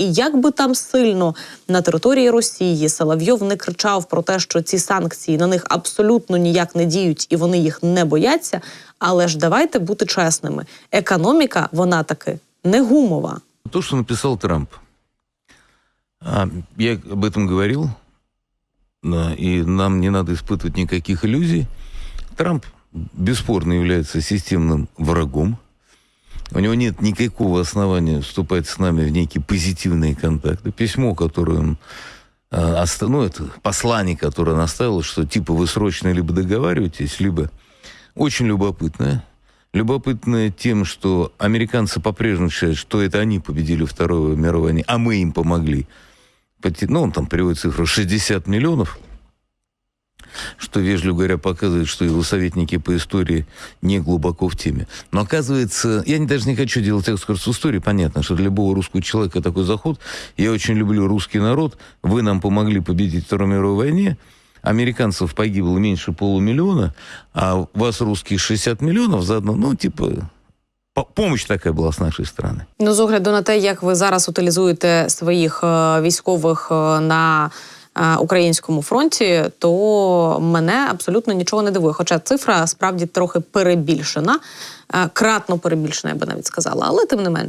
І як би там сильно на території Росії Соловйов не кричав про те, що ці санкції на них абсолютно ніяк не діють і вони їх не бояться. Але ж давайте бути чесними: економіка, вона таки не гумова. То, что написал Трамп. А, Я об этом говорил, да, и нам не надо испытывать никаких иллюзий. Трамп бесспорно является системным врагом. У него нет никакого основания вступать с нами в некие позитивные контакты. Письмо, которое он а, ну, это послание, которое он оставил, что типа вы срочно либо договариваетесь, либо очень любопытное. Любопытное тем, что американцы по-прежнему считают, что это они победили Вторую мировую а мы им помогли. Ну, он там приводит цифру 60 миллионов, что, вежливо говоря, показывает, что его советники по истории не глубоко в теме. Но оказывается, я не- даже не хочу делать экскурс в истории, понятно, что для любого русского человека такой заход. Я очень люблю русский народ, вы нам помогли победить в Второй мировой войне, американцев погибло меньше полумиллиона, а у вас русских 60 миллионов заодно, ну, типа, по- помощь такая была с нашей стороны. Ну, з огляду на те, як ви зараз утилізуєте своїх е, військових е, на е, українському фронті, то мене абсолютно нічого не дивує. Хоча цифра справді трохи перебільшена, е, кратно перебільшена, я би навіть сказала, але тим не менше.